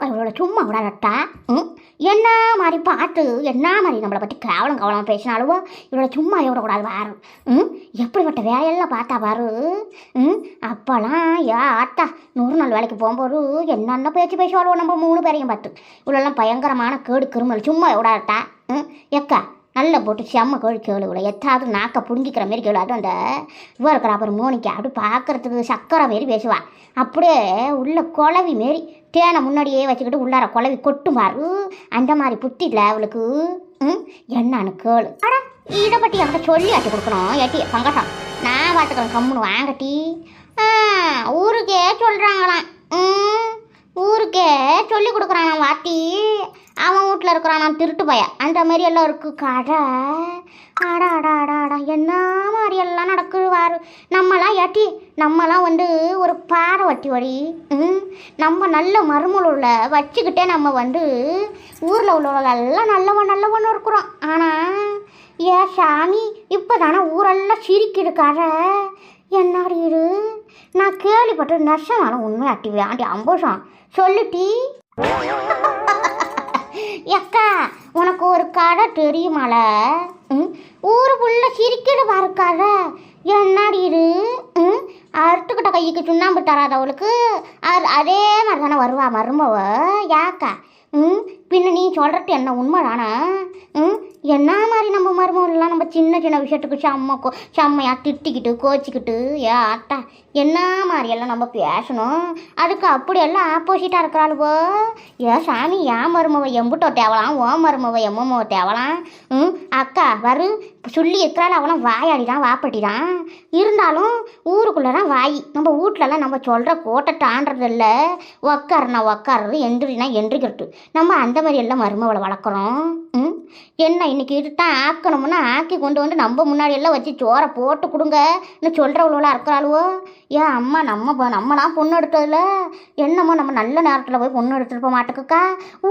இவளோட சும்மா விடாதட்டா ம்? என்ன மாதிரி பார்த்து என்ன மாதிரி நம்மளை பற்றி கேவலம் கவலம் பேசினாலுவோ இவளோட சும்மா விடக்கூடாது பாரு. ம்? எப்படிப்பட்ட வேலையெல்லாம் பார்த்தா பாரு. ம்? அப்போல்லாம் யா ஆத்தா நூறு நாள் வேலைக்கு போகும்போது என்னென்ன பேச்சு பேசுவாளோ நம்ம மூணு பேரையும் பார்த்து. இவ்வளோலாம் பயங்கரமான கேடு கிருமல் சும்மா விடாதட்டா ம்? எக்கா நல்லா போட்டு செம்ம கோழி கேளு கூட எத்தாவது நாக்கை புடுங்கிக்கிற மாரி கேளு அதுவும் அந்த இவ இருக்கிற அப்புறம் மோனிக்கா அப்படி பார்க்கறதுக்கு சக்கரை மாரி பேசுவா. அப்படியே உள்ள குழவி மாரி தேனை முன்னாடியே வச்சுக்கிட்டு உள்ளார குழவி கொட்டு மாறு அந்த மாதிரி புத்தி அவளுக்கு ம் என்னன்னு கேளு. அட இதை பற்றி அவன்கிட்ட சொல்லி ஆச்சு கொடுக்கணும். ஏட்டி சங்கடம் நான் பார்த்துக்கிறேன் கம்முன்னு வாங்கட்டி ஊருக்கே சொல்கிறாங்களாம் ம் ஊருக்கே சொல்லி கொடுக்குறாங்க வாட்டி அவன் வீட்டில் இருக்கிறான் திருட்டு பய அந்த மாதிரி எல்லாம் இருக்கு. கடை அடா அடா அடா அடா. என்ன மாதிரி எல்லாம் நடக்குது வாரு நம்மலாம் ஏட்டி நம்மலாம் வந்து ஒரு பாறை வட்டி வடி ம் நம்ம நல்ல மருமலுள்ள வச்சுக்கிட்டே நம்ம வந்து ஊரில் உள்ளவங்களெல்லாம் நல்லவன் நல்லவன் இருக்கிறோம். ஆனால் ஏ சாமி இப்போ தானே ஊரெல்லாம் சிரிக்குது கடை என்னடி இது? நான் கேள்விப்பட்டு நெசமான உண்மை அட்டி ஆண்டி அம்போஷம் சொல்லுட்டி. எக்கா உனக்கு ஒரு கடை தெரியுமால? ஊர் ஃபுல்லாக புள்ள சிரிக்கிற கடை என்னடி இது? ம்? அறுத்துக்கிட்ட கைக்கு சுண்ணாம்பு தராத அவளுக்கு. அது அதே மாதிரி தானே வருவா மருமவ. யாக்கா ம்? பின்ன நீ சொல்கிறது என்ன உண்மைதானா ம்? என்ன மாதிரி நம்ம மருமகள்லாம் நம்ம சின்ன சின்ன விஷயத்துக்கு செம்ம கோ செம்மையாக திட்டிக்கிட்டு கோச்சிக்கிட்டு ஏ அட்டா என்ன மாதிரி எல்லாம் நம்ம பேசணும்? அதுக்கு அப்படியெல்லாம் ஆப்போசிட்டாக இருக்கிறாளுவோ ஏ சாமி ஏன் மருமவ எம்புட்டோ தேவலாம் ஓ மருமவை எம்மமோ தேவலாம். ம்? அக்கா வரு. சொல்லி இருக்கிறாள் அவனும் வாயாடி தான் வாப்பட்டி தான். இருந்தாலும் ஊருக்குள்ளே தான் வாய். நம்ம வீட்லலாம் நம்ம சொல்கிற கோட்டை தாண்டறது உக்காருனா உக்காருது எந்திரினா எந்திரிக்கிறது. நம்ம அந்த மாதிரி எல்லாம் மருமவளை வளர்க்குறோம். ம்? என்ன இன்னைக்கு இதுதான் ஆக்கணும்னா ஆக்கி கொண்டு வந்து நம்ம முன்னாடி எல்லாம் வச்சு சோறை போட்டு கொடுங்க இன்னும் சொல்கிறவளோலாம் இருக்கிறாளுவோ? ஏன் அம்மா நம்ம நம்மலாம் பொண்ணு எடுத்ததில்ல என்னம்மா நம்ம நல்ல நேரத்தில் போய் பொண்ணு எடுத்துருப்ப மாட்டுக்குக்கா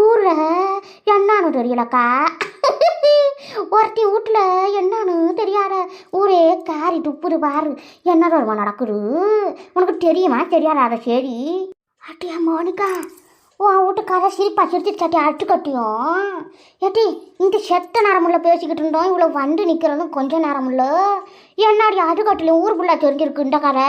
ஊரில் என்னன்னு தெரியலக்கா. ஒருத்தி வீட்டில் என்னன்னு தெரியாத ஊரே காரி துப்புது பாரு. என்ன தருமா நடக்குது? உனக்கு தெரியுமா? தெரியாதா? அதை சரி. அட்டியா மோனிகா உன் வீட்டு சிரிப்பா சிரிச்சு சட்டி அட்டு கட்டியும் ஏட்டி இந்த செத்த நேரமுள்ள பேசிக்கிட்டு இருந்தோம். இவ்வளோ வந்து நிற்கிறதும் கொஞ்ச நேரமுள்ள. என்னாடி அது கட்டிலையும் ஊர் ஃபுல்லாக தெரிஞ்சிருக்கு இந்த கரை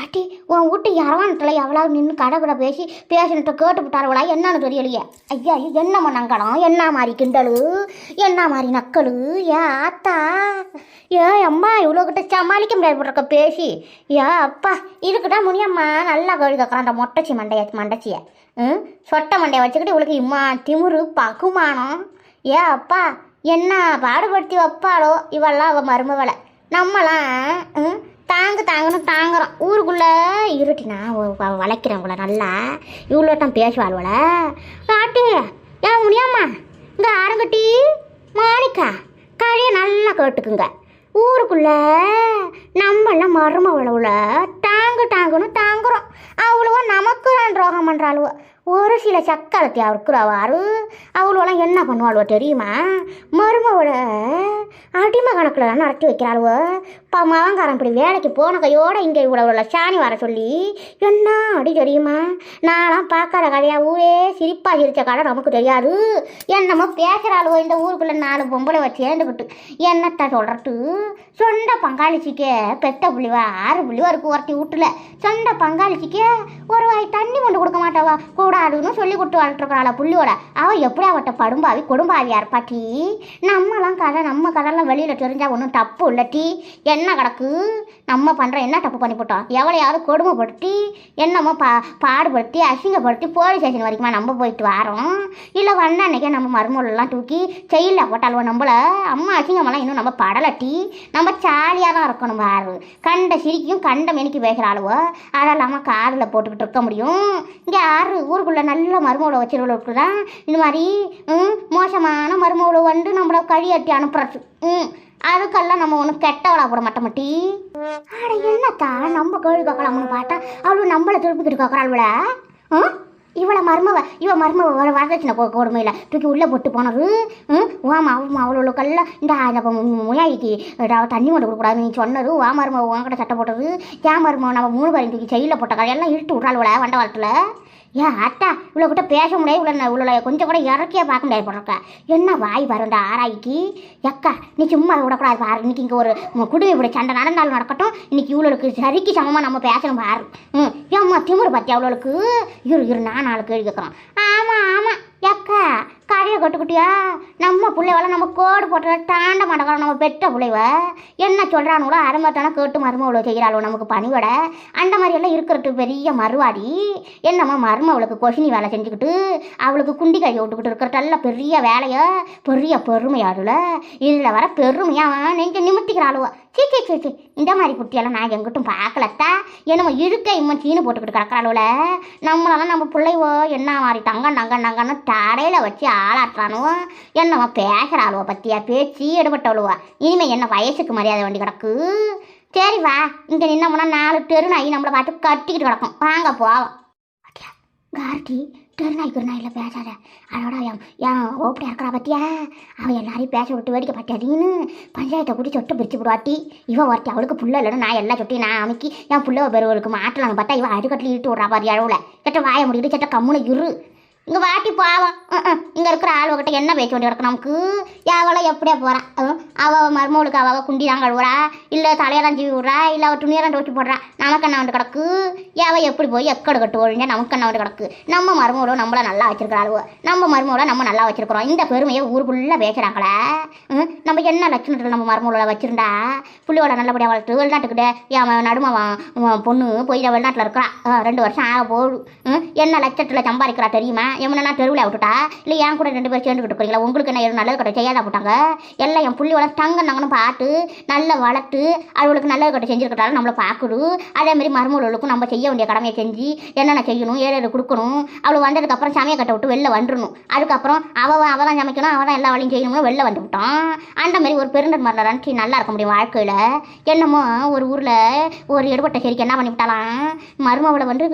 ஏட்டி உன் வீட்டு இரவானத்தில் எவ்வளோ நின்று கடை கூட பேசி பேசினிட்ட கேட்டு விட்டார்களா என்னன்னு தெரியலையே. ஐயா ஐயா, என்ன மண்ணங்கடம் என்ன மாதிரி கிண்டலு? என்ன மாதிரி நக்கலு? ஏ ஆத்தா? ஏ அம்மா இவ்வளோ கிட்ட சமாளிக்க முடியாது பேசி. ஏ அப்பா இதுக்குதான் முனியம்மா நல்லா கழுதக்கிறான் அந்த மொட்டச்சி மண்டைய மண்டச்சியை. சொட்டை மண்டையை வச்சுக்கிட்டு இவளுக்கு இம்மா திமுரு பகுமானம். ஏ அப்பா என்ன பாடுபடுத்தி வைப்பாளோ இவெல்லாம் அவள் மருமவளை. நம்மலாம் தாங்கு தாங்கன்னு தாங்குறோம். ஊருக்குள்ளே இருட்டினா வளைக்கிறேன் இவளை நல்லா. இவ்வளோட்டம் பேசுவாள்வள. காட்டு ஏன் முடியாமா? இங்கே ஆரங்கட்டி மாணிக்கா கதையை நல்லா கேட்டுக்குங்க. ஊருக்குள்ள நம்மளாம் மருமவளவுல தாங்கு தாங்குன்னு தாங்குறோம். அவ்வளவோ நமக்கு தான் துரோகம் பண்ணுறாளுவோ ஒரு சில சக்கரத்தை இருக்கிறவாரு அவளோலாம் என்ன பண்ணுவாளுவோ தெரியுமா? மருமவளை அடிமை கணக்கில் தான் நடத்தி வைக்கிறாளுவோ. இப்போ மகங்காரன் இப்படி வேலைக்கு போன கையோட இங்கே இவ்வளோ சாணி வர சொல்லி என்ன அடி தெரியுமா? நான்லாம் பார்க்காத கதையாக ஊரே சிரிப்பாக சிரித்த கடை நமக்கு தெரியாது. என்னமோ பேசுகிறாளுவோ இந்த ஊருக்குள்ளே நாலு பொம்பளை வச்சு சேர்ந்துக்கிட்டு என்னத்த சொல்கிறது சொந்த பங்காளிச்சிக்கே பெத்த புள்ளிவா ஆறு புள்ளிவா இருக்கு ஒருத்தி வீட்டில் சொந்த பங்காளிச்சிக்கே ஒரு வாய் தண்ணி கொண்டு கொடுக்க மாட்டாவா? கூடாதுன்னு சொல்லி கொடுத்து வளர்த்துருக்குறாள் புள்ளியோட. அவள் எப்படி அவட்ட படும்பாவி கொடும்பாவியார் பாட்டி? நம்மலாம் கதை நம்ம கதைலாம் வெளியில் தெரிஞ்சால் ஒன்றும் தப்பு இல்லட்டி என்ன என்ன கிடக்கு? நம்ம பண்ணுற என்ன தப்பு பண்ணி போட்டோம்? எவ்வளையாவது கொடுமைப்படுத்தி என்னமோ பா பாடுபடுத்தி அசிங்கப்படுத்தி போலீஸ் ஸ்டேஷன் வரைக்குமா நம்ம போயிட்டு வரோம்? இல்லை வந்த அன்னைக்கே நம்ம மருமூலெல்லாம் தூக்கி செயலில் போட்டாலும் நம்மள? அம்மா அசிங்கமெல்லாம் இன்னும் நம்ம படலட்டி நம்ம ஜாலியாக தான் இருக்கணும் பாரு. கண்ட சிரிக்கும் கண்ட மெனிக்கு பேசுகிறாளுவோ அதெல்லாம் காதில் போட்டுக்கிட்டு இருக்க முடியும்? இங்கே ஆறு ஊருக்குள்ளே நல்ல மருமகளை வச்சிருவளுக்கு தான் இந்த மாதிரி மோசமான மருமகளை வந்து நம்மளை கழியட்டி அனுப்புறது. ம். அதுக்கெல்லாம் நம்ம ஒன்றும் கெட்டவளா போட மாட்டோம் மட்டி. ஆட என்னத்தா? நம்ம கோழி கோக்கலாம்னு பார்த்தா அவளு நம்மளை திருப்பிக்கிட்டு கேட்குறாள்வள ம் இவளை மருமவ இவ மருமவ வர வரதட்சணை கொ- தூக்கி உள்ளே போட்டு போனது ம் வாமா அவ்வளோ அவளுக்கெல்லாம் இந்த அந்த ப- முயாயிக்கு தண்ணி கொண்டு கொடுக்கூடாது நீ சொன்னது வா மருமவ உன்கிட்ட சட்டை போட்டது ஏன் மருமவ நம்ம மூணு பேரையும் தூக்கி செயலில் போட்ட கதையெல்லாம் இருட்டு விட்றாள் வண்ட வண்டவாளத்தில் ஏன் அத்தா இவ்வளோ கிட்ட பேச முடியாது இவ்வளோ இவ்வளோ கொஞ்சம் கூட இறக்கியே பார்க்க முடியாது போடுறக்க என்ன வாய் வரும் இந்த ஆராய்க்கு. எக்கா நீ சும்மா விடக்கூடாது பாரு. இன்னைக்கு இங்கே ஒரு குடுவை இப்படி சண்டை நடந்தாலும் நடக்கட்டும். இன்னைக்கு இவ்வளோக்கு சரிக்கு சமமாக நம்ம பேசணும் பாரு. ம் ஏம்மா திமிரு பத்தி அவ்வளோக்கு இரு இரு நான் நாலு கேள்வி கேட்குறோம் ஆமாம் ஆமாம் எக்கா கடையை கட்டுக்குட்டியா? நம்ம பிள்ளைவள நம்ம கோடு போட்டு தாண்ட மாட்டோம் நம்ம பெற்ற பிள்ளைவ என்ன சொல்கிறானுங்களோ அதை மாதிரித்தானே கேட்டு மருமவளோ செய்கிறாளோ நமக்கு பணிவிட? அந்த மாதிரியெல்லாம் இருக்கிறது பெரிய மறுவாடி என்னம்மா மருமவளுக்கு கொஷினி வேலை செஞ்சுக்கிட்டு அவளுக்கு குண்டி கையை விட்டுக்கிட்டு இருக்கிறதெல்லாம் பெரிய வேலையை பெரிய பெருமையாடுல இதில் வர பெருமையாக நெஞ்சு நிமித்திக்கிறாளுவோ சீ சீ சீ சீ. இந்த மாதிரி குட்டியெல்லாம் நான் எங்கிட்டும் பார்க்கலத்தா. என்னமோ இருக்க இம்மன் சீனு போட்டுக்கிட்டு கிடக்கிறாளுல நம்மளெல்லாம் நம்ம பிள்ளைவோ என்ன மாதிரி தங்க நங்க நங்கன்னு தடையில் வச்சு ஆளாட்டுறானுவோ. என்னவோ பேசுகிறாளுவோ பற்றியா பேச்சு எடுபட்டவளுவோ. இனிமே என்ன வயசுக்கு மரியாதை வேண்டி கிடக்கு? சரி வா இங்கே நின்னோம்னா நாலு தெரு நாய் நம்மளை பார்த்து கட்டிக்கிட்டு கிடக்கும். வாங்க போவோம். கார்த்தி தெருநாய் குருநாயில் பேசாத. அதோட என் என் ஓப்படியா இருக்கிறா பத்தியா? அவன் எல்லாரையும் பேச விட்டு வேடிக்கை பார்த்தாடின்னு பஞ்சாயத்தை கூட்டி சொட்டு பிரிச்சு விடுவாட்டி இவன் ஒருத்தி அவளுக்கு புள்ள இல்லைன்னு நான் எல்லா சொட்டி நான் அமைக்கி என் புள்ள பெருவளுக்கு மாட்டலாம் பார்த்தா இவன் அடுக்கட்டில் இழுத்து விட்றா பாரு அளவில் சட்ட வாய முடிக்கிட்டு சட்ட கம்முன்னு இரு. இங்கே வாட்டி பாவம். இங்கே இருக்கிற ஆளுகிட்ட என்ன பேச்சு வேண்டி கிடக்கு நமக்கு? எவளோ எப்படியா போகிறான் அவள் மருமகளுக்கு அவள் குண்டி தான் கழுவுறா. இல்லை தலையெல்லாம் ஜீவி விட்றா. இல்லை அவள் துணியெல்லாம் துவச்சி போடுறா. நமக்கு என்ன வந்து கிடக்கு? எவ எப்படி போய் எக்கடு கட்டு ஒழிஞ்சா நமக்கு என்ன வந்து கிடக்கு? நம்ம மருமகளோ நம்மள நல்லா வச்சிருக்கிற ஆளுவோ. நம்ம மருமகளோ நம்ம நல்லா வச்சிருக்கிறோம். இந்த பெருமையை ஊருக்குள்ளே பேசுகிறாங்களே ம், நம்ம என்ன லட்சணத்தில் நம்ம மருமகளோட வச்சிருந்தா? புள்ளியோட நல்லபடியாக வளர்த்து வெளிநாட்டுக்கிட்ட என் நடுமவன் பொண்ணு போய் வெளிநாட்டில் இருக்கிறா. ரெண்டு வருஷம் ஆக போடும் ம், என்ன லட்சத்தில் சம்பாதிக்கிறா தெரியுமா? எம்னா தெருவில் விட்டுட்டா? இல்லை என் கூட ரெண்டு பேரும் சேர்ந்துக்கிட்டு இருக்கிறீங்களா உங்களுக்கு என்ன எதுவும் நல்லது கட்ட செய்யாத போட்டாங்க? எல்லாம் என் புள்ளி வளர்த்து தங்க பார்த்து நல்லா வளர்த்து அவளுக்கு நல்லது கட்ட செஞ்சுருக்கட்டாலும் நம்மளை பார்க்குது. அதே மாதிரி மருமகளுக்கும் நம்ம செய்ய வேண்டிய கடமையை செஞ்சு என்னென்ன செய்யணும் ஏழு கொடுக்கணும் அவளுக்கு வந்ததுக்கப்புறம் சமையல் கட்ட விட்டு வெளில வந்துடணும். அதுக்கப்புறம் அவள் அவள் தான் சமைக்கணும் அவள் தான் எல்லா வேலையும் செய்யணும்னு வெளில வந்து விட்டான். அந்த மாதிரி ஒரு பெருந்தர் மரணம் நினச்சி நல்லா இருக்க முடியும் வாழ்க்கையில். என்னமோ ஒரு ஊரில் ஒரு எடுபட்ட செடிக்கு என்ன பண்ணி விட்டாலாம்? மருமவளை வந்து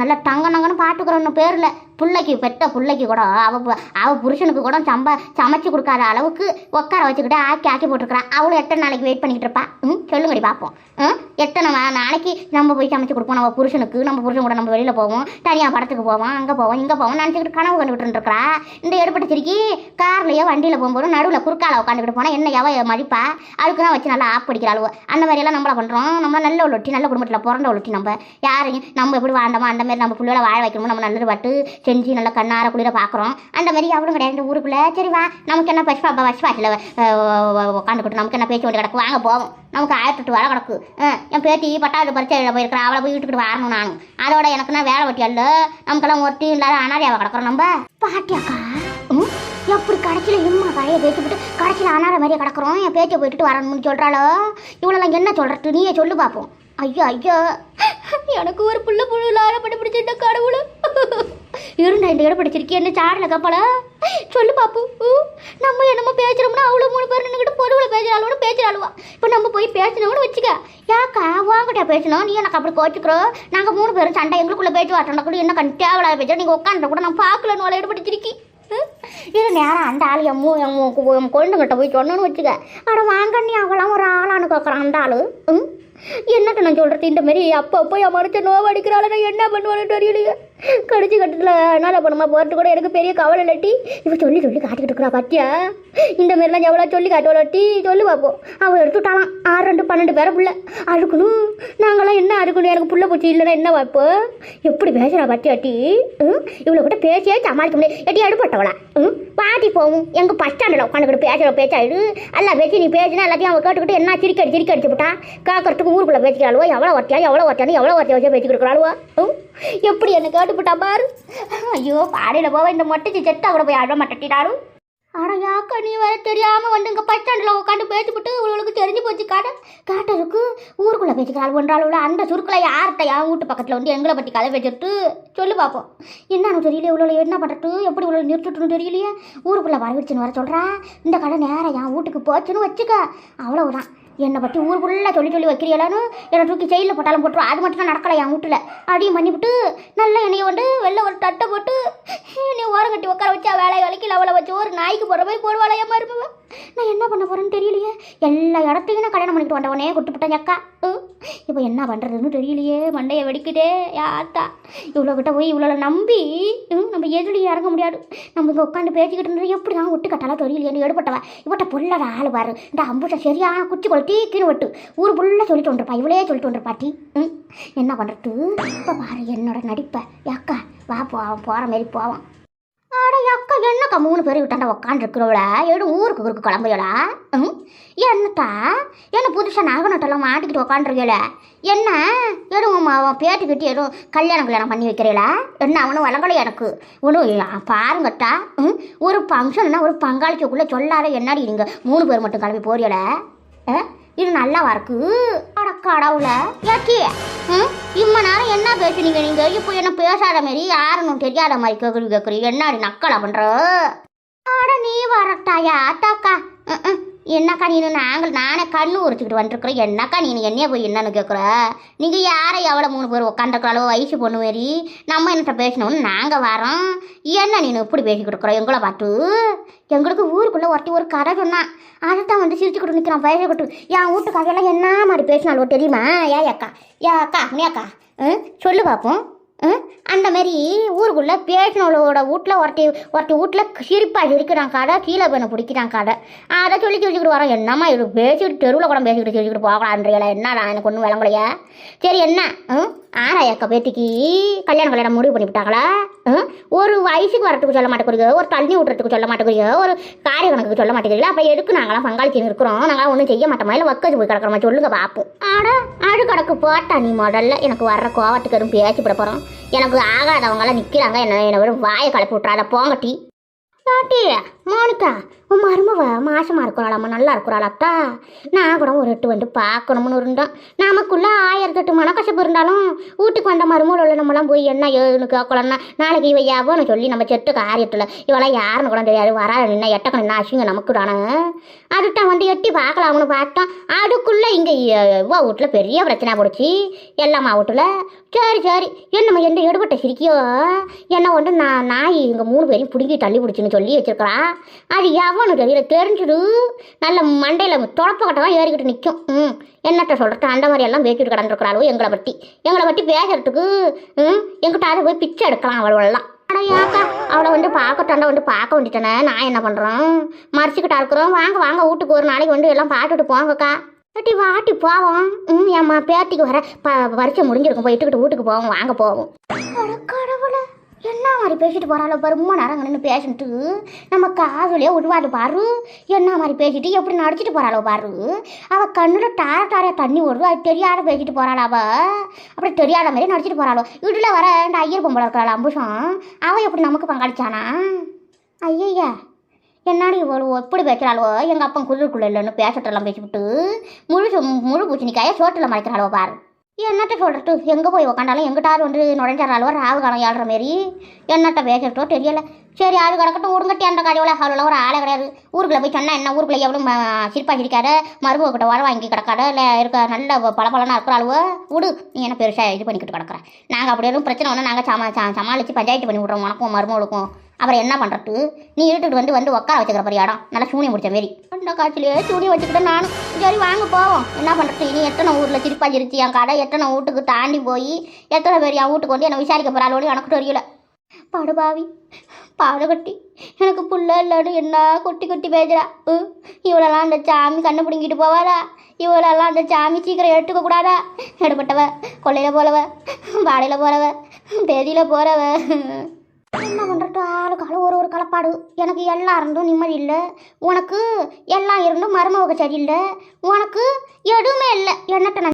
நல்லா தங்க நங்கன்னு பார்த்துக்கிறோன்னு பேரில். பிள்ளைக்கு பெத்த பிள்ளைக்கு கூட அவ பு- அவ புருஷனுக்கு கூட சம்ப சமைச்சு கொடுக்காத அளவுக்கு உட்கார வச்சுக்கிட்டு ஆக்கி ஆக்கி போட்டுருக்குறான் அவளும் எத்தனை நாளைக்கு வெயிட் பண்ணிக்கிட்டு இருப்பா? ம் சொல்லுங்கடி பார்ப்போம் ம் எத்தனை வா- நாளைக்கு நம்ம போய் சமைச்சு கொடுப்போம்? நம்ம புருஷனுக்கு நம்ம புருஷன் கூட நம்ம வெளியில் போவோம். தனியாக படத்துக்கு போவோம் அங்கே போவோம் இங்கே போவோம் நினச்சிக்கிட்டு கனவு கண்டுகிட்டு இருக்கிறா இந்த எடுப்பட்ட சிரிக்கி கார்லையோ வண்டியில் போகும்போது நடுவில் குறுக்கால உட்காந்துக்கிட்டு போனால் என்ன எவ மதிப்பா? அதுக்கு தான் வச்சு நல்லா ஆப் அளவு அந்த மாதிரியெல்லாம் நம்மளை பண்ணுறோம் நம்ம நல்ல ஒரு ஒட்டி நல்ல குடும்பத்தில் பிறந்த ஒட்டி நம்ம. யாரையும் நம்ம எப்படி வாழ்ந்தோமோ அந்த மாதிரி நம்ம பிள்ளையோட வாழ வைக்கணுமோ நம்ம நல்லது பட்டு செஞ்சு நல்லா கண்ணார குளிர பார்க்குறோம் அந்த மாதிரி அவளும் கிடையாது. ஊருக்குள்ளே சரி வா நமக்கு என்ன பஸ் பஸ் பாட்டில் உட்காந்துக்கிட்டு நமக்கு என்ன பேச்சு வேண்டி கிடக்கு? வாங்க போவோம். நமக்கு ஆயிரத்தெட்டு வேலை கிடக்கு. என் பேத்தி பட்டாவது பரிச்சை எழுத போயிருக்கிறா. அவளை போய் வீட்டுக்கிட்டு வரணும் நானும். அதோட எனக்குன்னா வேலை வெட்டி அல்ல நமக்கெல்லாம் ஒருத்தி இல்லாத அனாதையாவை கிடக்குறோம் நம்ம. பாட்டியாக்கா ம்? எப்படி கடைசியில் இம்மா பழைய பேச்சு போட்டு கடைசியில் அனாத மாதிரியே கிடக்குறோம்? என் பேச்சை போயிட்டு வரணும்னு சொல்கிறாளோ இவ்வளோலாம் என்ன சொல்கிறது நீயே சொல்லு பார்ப்போம் ஐயோ ஐயோ. எனக்கு ஒரு புள்ள புள்ளார பட்டு பிடிச்ச இந்த கடவுள். இருண்டா இந்த இடம் படிச்சிருக்கேன் என்ன சாடல கப்பல? சொல்லு பாப்பு. நம்ம என்னமோ பேசுறோம்னா அவ்வளோ மூணு பேர் நின்றுக்கிட்டு பொருளை பேசுகிறாளோட பேசுகிறாளுவா இப்போ நம்ம போய் பேசினோம்னு வச்சுக்க. யாக்கா வாங்கிட்டா பேசணும். நீ எனக்கு அப்படி கோச்சுக்கிறோம் நாங்கள் மூணு பேரும் சண்டை எங்களுக்குள்ளே பேச்சு வாட்டோம்னா கூட என்ன கண்டு தேவையில்லாத பேச்சு நீங்கள் உட்காந்து கூட நான் பார்க்கலன்னு வள ஈடுபடுத்திருக்கி இது நேரம் அந்த ஆள் எம்மோ என் என் போய் சொன்னோன்னு வச்சுக்க. அட வாங்கண்ணி நீ அவளாம் ஒரு ஆளான்னு கேட்குறான் அந்த ஆள். ம்? என்னட்டு நான் சொல்கிறது இந்த மாதிரி அப்போ அப்போ என் மனுஷன் நோவடிக்கிறாள்? நான் என்ன பண்ணுவான்னு தெரியலையே. கடிச்சு கட்டத்தில் என்ன பண்ணுமா போகிறது கூட எனக்கு பெரிய கவலை இல்லாட்டி இவ சொல்லி சொல்லி காட்டிக்கிட்டு இருக்கிறா பாத்தியா? இந்த மாதிரிலாம் எவ்வளோ சொல்லி காட்டுவலாட்டி சொல்லி பார்ப்போம் அவள் எடுத்துட்டாலாம் ஆறு ரெண்டு பன்னெண்டு பேரை புள்ள. அழுக்கணும் நாங்களாம் என்ன அழுக்கணும் எனக்கு புள்ள பூச்சி இல்லைன்னா என்ன பார்ப்போம் எப்படி பேசுகிறா பாத்தியாட்டி ம்? இவ்வளோ கூட பேசியே சமாளிக்க முடியாது எட்டி அடுப்பட்டவளா? ம்? பாட்டி போவோம். எங்கள் பஸ் ஸ்டாண்டில் உட்காந்துக்கிட்டு பேசுகிற பேச்சாயிடு. எல்லாம் பேசி நீ பேசினா எல்லாத்தையும் அவன் கேட்டுக்கிட்டு என்ன சிரிக்க சிரிக்க அடிச்சு விட்டா கேட்கறதுக்கு ஊருக்குள்ளே பேசிக்கிறாளுவோ? எவ்வளோ ஒருத்தியா எவ்வளோ ஒருத்தியானு எவ்வளோ ஒருத்தியா வச்சு பேசிக்கிட்டு இருக்கிறாளுவோ? ம்? எப்படி என்ன கேட்டு கேட்டுவிட்டா பாரு. ஐயோ பாடையில் போவ இந்த மொட்டைச்சி செத்தா கூட போய் ஆட மாட்டேட்டாலும் அட யாக்கா நீ வர தெரியாம வந்து இங்க பஸ் ஸ்டாண்டில் உட்காந்து பேசிவிட்டு உங்களுக்கு தெரிஞ்சு போச்சு. காட்ட காட்டருக்கு ஊருக்குள்ள பேசிக்கிறாள் ஒன்றாள் அந்த சுருக்குல யார்கிட்ட என் வீட்டு பக்கத்துல வந்து எங்களை பத்தி கதை பேசிட்டு சொல்லு பார்ப்போம் என்னன்னு தெரியல இவ்வளோ என்ன பண்ணுறது எப்படி இவ்வளோ நிறுத்துட்டுன்னு தெரியலையே? ஊருக்குள்ள வரவிடுச்சுன்னு வர சொல்கிறா இந்த கடை நேரம் என் வீட்டுக்கு போச்சுன்னு வச்சுக்க. அவ்வளவுதான். என்னை பற்றி ஊர் ஃபுல்லாக சொல்லி சொல்லி வைக்கிறீங்களான்னு என்னை தூக்கி ஜெயிலில் போட்டாலும் போட்டுரும் அது மட்டும் தான் நடக்கலை என் வீட்டில். அடியும் பண்ணிவிட்டு நல்லா என்னைய வந்து வெளில ஒரு தட்டை போட்டு என்னை கட்டி உட்கார வச்சா வேலை வேலைக்கு அவளை வச்சு ஒரு நாய்க்கு போகிற போய் போடுவாளா என் மருமவ நான் என்ன பண்ண போகிறேன்னு தெரியலையே. எல்லா இடத்தையும் நான் கல்யாணம் பண்ணிட்டு வந்தவனே கொடுத்துட்டேன் அக்கா. இப்போ என்ன பண்ணுறதுன்னு தெரியலையே மண்டையை வெடிக்குதே யாத்தா. இவ்வளோ கிட்ட போய் இவ்வளோ நம்பி ம், நம்ம எதுலையும் இறங்க முடியாது. நம்ம இங்கே உட்காந்து பேசிக்கிட்டு இருந்தது எப்படி தான் ஒட்டு கட்டாலாம் தெரியலையேன்னு எடுப்பட்டவன் இவட்ட பொல்லாத ஆள் பாரு. இந்த அம்புட்ட சரியான குச்சி கொளுத்தி கீழே விட்டு. ஊர் ஃபுல்லாக சொல்லிட்டு வந்துருப்பா. இவளே சொல்லிட்டு வந்துருப்பா டி என்ன பண்ணுறது இப்போ பாரு என்னோட நடிப்பை. அக்கா வா போவான் போகிற மாரி போவான். அட அக்கா என்னக்கா மூணு பேர் விட்டாண்ட உட்காந்துருக்குறவள எடு ஊருக்கு ஊருக்கு கிளம்புறா ம்? என்னத்தா? என்ன புதுசாக நாகநட்டெல்லாம் மாட்டிக்கிட்டு உட்காந்துருக்கல என்ன? எதுவும் அவன் ம- பேட்டுக்கிட்டு எதுவும் கல்யாணம் கல்யாணம் பண்ணி வைக்கிறீங்களா என்ன அவனும் வளங்கலை எனக்கு? ஒன்றும் பாருங்கத்தா ம்? ஒரு ஃபங்க்ஷன்னா ஒரு பங்காளிக்குள்ளே சொல்லாத என்னடி நீங்கள் மூணு பேர் மட்டும் கிளம்பி போறீங்கள இது நல்லாவா இருக்கு. அட கடவுள ஏச்சி ம்? இம்ம நேரம் என்ன பேசுனீங்க நீங்க? இப்போ என்ன பேசாத மாதிரி யாருன்னு தெரியாத மாதிரி கேக்குறீங்க கேக்குறீங்க. என்னடி நக்கலா பண்ற? அட நீ வரட்டாயா அத்தாக்கா. என்னக்கா நீ நாங்கள் நானே கண்ணு உரிச்சுக்கிட்டு வந்துருக்குறோம். என்னக்கா நீ என்னைய போய் என்னன்னு கேட்குற நீங்கள் யாரை எவ்வளோ மூணு பேர் உட்காந்துருக்காளோ வயசு பொண்ணு மாரி. நம்ம என்னட்ட பேசணும்னு நாங்கள் வரோம். என்ன நீனு இப்படி பேசிக்கிட்டு இருக்கிறோம் எங்களை பார்த்து. எங்களுக்கு ஊருக்குள்ளே ஒருத்தி ஒரு கதை சொன்னான் அதை தான் வந்து சிரிச்சுக்கிட்டு நிற்கிறான் பேசிக்கிட்டு என் வீட்டு கதையெல்லாம் என்ன மாதிரி பேசினாலோ தெரியுமா? ஏ அக்கா. ஏ அக்கா நீ அக்கா. ம்? சொல்லு பார்ப்போம் அந்த மாதிரி ஊருக்குள்ளே பேசினவளோட வீட்டில் ஒருத்தி ஒருத்தி வீட்டில் சிரிப்பாக சிரிக்கிறான் கடை கீழே பண்ண பிடிக்கிறான் கடை அதை சொல்லி சொல்லிக்கிட்டு வரோம். என்னம்மா இது? பேசிக்கிட்டு தெருவில் கூட பேசிக்கிட்டு சிரிச்சுக்கிட்டு போகலான்றீங்களா? நான் எனக்கு ஒன்றும் விளங்கலையா? சரி என்ன? ம்? ஆறா அக்கா பேத்திக்கு கல்யாணம் கல்யாணம் முடிவு பண்ணி விட்டாங்களா ஒரு வயசுக்கு வரத்துக்கு சொல்ல மாட்டேங்கிறீங்க. ஒரு தண்ணி விட்டுறதுக்கு சொல்ல மாட்டேங்கிறீங்க. ஒரு காரிய கணக்குக்கு சொல்ல மாட்டேங்கிறீங்களா? அப்போ எதுக்கு நாங்களாம் பங்காளிச்சின்னு இருக்கிறோம் நாங்களாம் ஒன்றும் செய்ய மாட்டோமா? இல்லை ஒக்கச்சு போய் கிடக்கிறோமா சொல்லுங்க பார்ப்போம் ஆனால் அழு கணக்கு போட்டா நீ முதல்ல எனக்கு வர்ற கோவத்துக்கு எதுவும் பேச்சு விட போகிறோம் எனக்கு ஆகாதவங்களாம் நிற்கிறாங்க என்ன என்னை விட வாயை கலப்பி விட்றாத போங்கட்டி பாட்டி மோனிகா உன் மருமவ மாசமாக இருக்கிறாளாம்மா நல்லா இருக்கிறாளாத்தா. நான் கூட ஒரு எட்டு வந்து பார்க்கணும்னு இருந்தோம். நமக்குள்ள ஆயிரத்தெட்டு மனக்கசப்பு இருந்தாலும் வீட்டுக்கு வந்த மருமகள நம்மளாம் போய் என்ன ஏதுன்னு கேட்கலன்னா நாளைக்கு இவ சொல்லி நம்ம செட்டு காரியத்தில் இவெல்லாம் யாருன்னு கூட தெரியாது வரா நின்னா எட்டக்க என்ன அசிங்க நமக்கு தானே. அதுதான் வந்து எட்டி பார்க்கலாம்னு பார்த்தோம். அதுக்குள்ளே இங்கே இவ்வா வீட்டில் பெரிய பிரச்சனை போடுச்சு. எல்லாம்மா வீட்டில் சரி சரி என்னம்மா எந்த எடுபட்ட சிரிக்கியோ? என்ன வந்து நான் நாய் இங்கே மூணு பேரையும் பிடுங்கி தள்ளி பிடிச்சின்னு சொல்லி வச்சிருக்கிறான் அது எவனுக்கு? தெரியல தெரிஞ்சுடு. நல்ல மண்டையில் தொடப்பக்கட்டமாக ஏறிக்கிட்டு நிற்கும் ம். என்னட்ட சொல்கிறது அந்த மாதிரி எல்லாம் பேசிட்டு அளவு எங்களை பற்றி எங்களை பற்றி பேசுறதுக்கு ம் எங்கிட்ட அதை போய் பிச்சை எடுக்கலாம் அவளெல்லாம் அடையாக்கா அவளை வந்து பார்க்கட்டாண்டா வந்து பார்க்க வேண்டிட்டானே நான் என்ன பண்ணுறேன் மறைச்சிக்கிட்டா இருக்கிறோம். வாங்க வாங்க வீட்டுக்கு ஒரு நாளைக்கு வந்து எல்லாம் பார்த்துட்டு போங்கக்கா. ஏட்டி வாட்டி போவோம். ம் ஏம்மா பேத்திக்கு வர ப பரிச்சை முடிஞ்சிருக்கும். போய் இட்டுக்கிட்டு வீட்டுக்கு போவோம். வாங்க போவோம். கடவுளை. என்ன மாதிரி பேசிட்டு போகிறாளோ பாரு ரொம்ப நேரம் நின்று பேசிட்டு. நம்ம காதுலயே விடுவாது பாரு. என்ன மாதிரி பேசிட்டு எப்படி நடிச்சிட்டு போகிறாளோ பாரு. அவள் கண்ணில் டார தாரையா தண்ணி ஓடுது அது தெரியாத பேசிட்டு போகிறாள் அவள் அப்படி தெரியாத மாதிரி நடிச்சிட்டு போகிறாளோ இதில் வர இந்த ஐயர் பொம்பளை இருக்கிறாள் அம்புஷம். அவள் எப்படி நமக்கு பங்காளிச்சானா? ஐயய்யா என்னாடி இவ்வளோ எப்படி பேசுகிறாளோ எங்கள் அப்பா குதிரைக்குள்ள இல்லைன்னு பேசட்டெல்லாம் பேசிவிட்டு முழு சு- முழு பூச்சணிக்காயை சோட்டில் மறைக்கிறாளோ பாரு. என்னட்ட சொல்கிறது எங்கே போய் உக்காண்டாலும் எங்கிட்டாரு வந்து நுழைஞ்சாராலோ ராவு காலம் ஏழ்ற மாரி. என்னட்ட பேசுகிறதோ தெரியல. சரி அது கிடக்கட்டும் உடுங்கட்டி அந்த கடையோட அவ்வளோ ஒரு ஆளே கிடையாது. ஊருக்குள்ள போய் சொன்னால் என்ன? ஊருக்குள்ளே எவ்வளோ சிரிப்பாக சிரிக்காத மருமக கிட்ட வர வாங்கி கிடக்காத இல்லை இருக்க நல்ல பளபளனா இருக்கிற அளவு விடு நீ என்ன பெருசாக இது பண்ணிக்கிட்டு கிடக்குறேன் நாங்கள் அப்படி எதுவும் பிரச்சனை ஒன்று நாங்கள் சமா ச- சமாளித்து பஞ்சாயத்து பண்ணி விட்றோம் உனக்கும் மருமகளுக்கும். அப்புறம் என்ன பண்ணுறது நீ இருட்டுட்டு வந்து வந்து உட்கார வச்சுக்கிற பாரு இடம் நல்லா சூனியம் முடிச்ச மாரி. அந்த காய்ச்சலே சூனியம் வச்சுக்கிட்டேன் நானும் சரி வாங்க போவோம். என்ன பண்ணுறது நீ எத்தனை ஊரில் சிரிப்பா சிரிச்சு என் கடை எத்தனை வீட்டுக்கு தாண்டி போய் எத்தனை பேர் என் வீட்டுக்கு வந்து என்னை விசாரிக்க போகிறாளோன்னு எனக்கு தெரியல. படுபாவி பாடுகட்டி எனக்கு புள்ள இல்லைன்னு என்ன கொட்டி கொட்டி பேசுறா? ம், இவளெல்லாம் அந்த சாமி கண்ணு பிடுங்கிட்டு போவாரா இவளெல்லாம் அந்த சாமி சீக்கிரம் எடுத்துக்க கூடாதா? எடுப்பட்டவ கொள்ளையில் போலவ பாடையில் போகிறவ பேதியில் போகிறவ என்ன பண்ணுறது ஆளுக்கு ஆளு ஒரு ஒரு கலப்பாடு. எனக்கு எல்லாம் இருந்தும் நிம்மதி இல்லை. உனக்கு எல்லாம் இருந்தும் மருமக சரியில்லை. உனக்கு எதுவுமே இல்லை. என்னட்ட